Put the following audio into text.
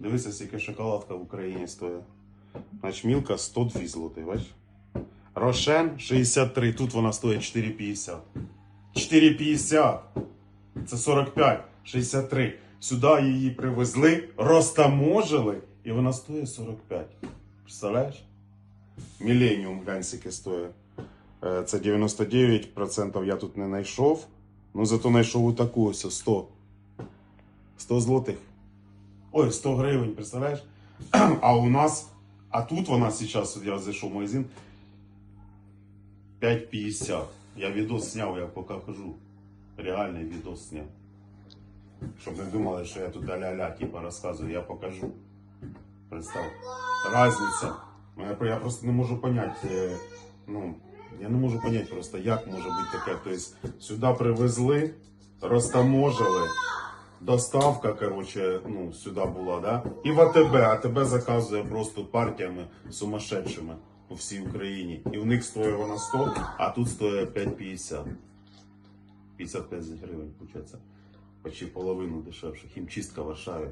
Дивися, скільки шоколадка в Україні стоїть. Значить, мілка 102 злотих, бачиш? Рошен 63, тут вона стоїть 4,50. 4,50. Це 45, 63. Сюди її привезли, розтаможили, і вона стоїть 45. Представляєш? Міленіум гансики стоїть. Е, Це 99%, я тут не знайшов. Ну зато знайшов таку ось 100. 100 злотих. Ой, 100 гривень, представляєш? А у нас, а тут вона зараз, я зайшов в магазин, 5,50. Я відос зняв, я покажу. Реальний відос зняв. Щоб не думали, що я тут ля-ля, типа розказую, я покажу. Представ. Разниця. Ну, Я, я просто не можу поняти, е, ну, я не можу поняти просто, як може бути таке. Тобто сюди привезли, розтаможили, доставка, короче, ну, сюди була, да? І в АТБ, АТБ заказує просто партіями сумасшедшими по всій Україні. І в них стоїть вона 100, а тут стоїть 5,50. 55 гривень, виходить. Почти половину дешевше. Хімчистка в Варшаві.